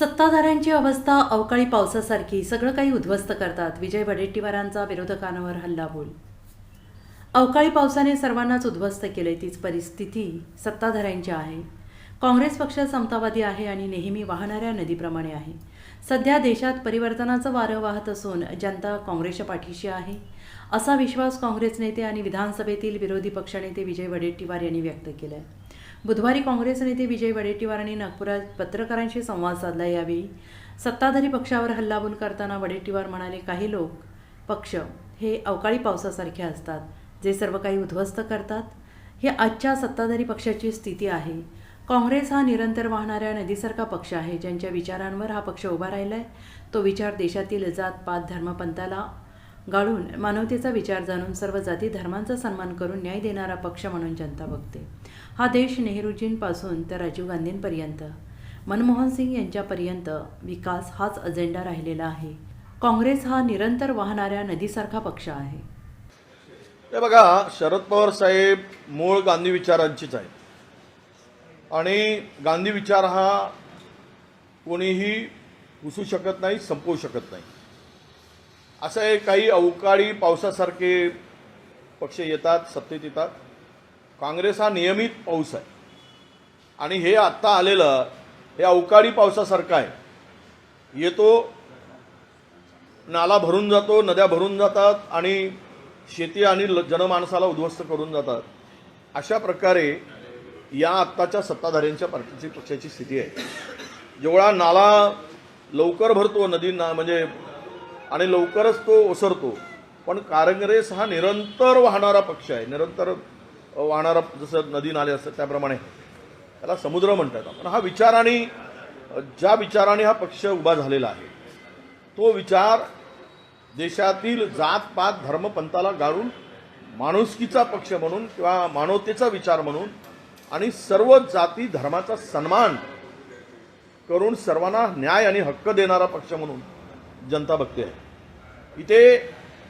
सत्ताधाऱ्यांची अवस्था अवकाळी पावसासारखी. सगळं काही उद्ध्वस्त करतात. विजय वडेट्टीवारांचा विरोधकांवर हल्लाबोल. अवकाळी पावसाने सर्वांनाच उद्ध्वस्त केले तीच परिस्थिती सत्ताधाऱ्यांची आहे. काँग्रेस पक्ष समतावादी आहे आणि नेहमी वाहणाऱ्या नदीप्रमाणे आहे. सध्या देशात परिवर्तनाचं वारं वाहत असून जनता काँग्रेसच्या पाठीशी आहे. असा विश्वास काँग्रेस नेते आणि विधानसभेतील विरोधी पक्षनेते विजय वडेट्टीवार यांनी व्यक्त केला आहे बुधवारी काँग्रेस नेते विजय वडेट्टीवारांनी नागपुरात पत्रकारांशी संवाद साधला यावेळी. सत्ताधारी पक्षावर हल्लाबोल करताना वडेट्टीवार म्हणाले काही लोक पक्ष हे अवकाळी पावसासारखे असतात जे सर्व काही उद्ध्वस्त करतात. हे आजच्या सत्ताधारी पक्षाची स्थिती आहे. काँग्रेस हा निरंतर वाहणाऱ्या नदीसारखा पक्ष आहे. ज्यांच्या विचारांवर हा पक्ष उभा राहिला आहे तो विचार देशातील जात पात धर्मपंथाला गाळून मानवतेचा विचार जाणून सर्व जाती धर्मांचा सन्मान करून न्याय देणारा पक्ष म्हणून जनता बघते. हा देश नेहरूजींपासून तर राजीव गांधींपर्यंत. मनमोहन सिंग यांच्यापर्यंत विकास हाच अजेंडा राहिलेला आहे. काँग्रेस हा निरंतर वाहणाऱ्या नदीसारखा पक्ष आहे. ते बघा शरद पवार साहेब मूळ गांधी विचारांचीच आहेत. आणि गांधी विचार हा कोणीही पुसू शकत नाही संपवू शकत नाही. असं काही अवकाळी पावसासारखे पक्ष येतात सत्तेत येतात. काँग्रेस हा नियमित पाऊस आहे. आणि हे आत्ता आलेलं हे अवकाळी पावसासारखं आहे. येतो नाला भरून जातो नद्या भरून जातात आणि शेती आणि ल- जनमानसाला उद्ध्वस्त करून जातात. अशा प्रकारे या आत्ताच्या सत्ताधाऱ्यांच्या पार्टीची पक्षाची स्थिती आहे. जेवढा नाला लवकर भरतो नदी ना म्हणजे आणि लवकरच तो ओसरतो. पण काँग्रेस हा निरंतर वाहणारा पक्ष आहे. निरंतर वाहणारा जसं नदी नाले असतात त्याप्रमाणे. त्याला समुद्र म्हणतात पण हा विचाराने ज्या विचाराने हा पक्ष उभा झालेला आहे तो विचार देशातील जात पात धर्मपंथाला गाळून माणुसकीचा पक्ष म्हणून किंवा मानवतेचा विचार म्हणून आणि सर्व जाती धर्माचा सन्मान करून सर्वांना न्याय आणि हक्क देणारा पक्ष म्हणून जनता बघते आहे. इथे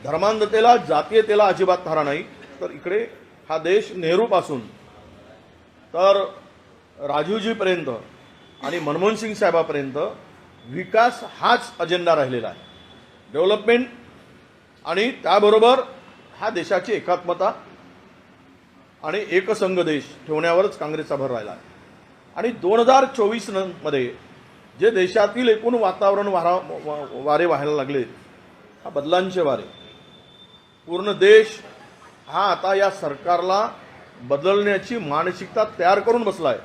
धर्मांधतेला जातीयतेला अजिबात थारा नाही. तर इकडे हा देश नेहरूपासून तर राजीवजीपर्यंत आणि मनमोहन सिंग साहेबापर्यंत विकास हाच अजेंडा राहिलेला आहे. डेव्हलपमेंट आणि त्याबरोबर हा देशाची एकात्मता आणि एकसंघ देश ठेवण्यावरच काँग्रेसचा भर राहिला आहे. आणि दोन हजार चोवीसमध्ये जे देशातील एकूण वातावरण वारा वा- वारे व्हायला लागले हा बदलांचे वारे. पूर्ण देश हा आता या सरकारला बदलण्याची मानसिकता तयार करून बसला आहे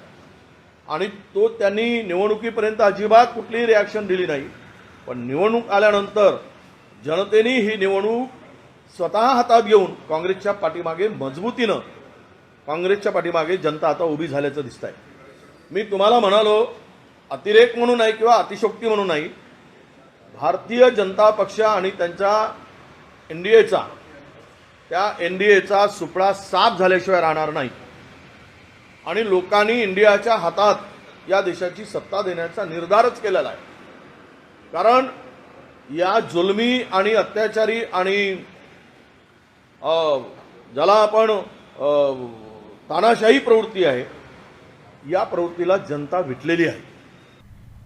आणि तो त्यांनी निवडणुकीपर्यंत अजिबात कुठलीही रिॲक्शन दिली नाही. पण निवडणूक आल्यानंतर जनतेने ही निवडणूक स्वतः हातात घेऊन काँग्रेसच्या पाठीमागे मजबूतीनं काँग्रेसच्या पाठीमागे जनता आता उभी झाल्याचं दिसत आहे मी तुम्हाला म्हणालो अतिरेक म्हणून नाही किंवा अतिशोक्ती म्हणून नाही भारतीय जनता पक्ष आणि त्यांच्या एन डी एचा त्या एन डी एचा सुपडा साफ झाल्याशिवाय राहणार नाही. आणि लोकांनी इंडियाच्या हातात या देशाची सत्ता देण्याचा निर्धारच केलेला आहे. कारण या जुलमी आणि अत्याचारी आणि ज्याला आपण तानाशाही प्रवृत्ती आहे या प्रवृत्तीला जनता विटलेली आहे.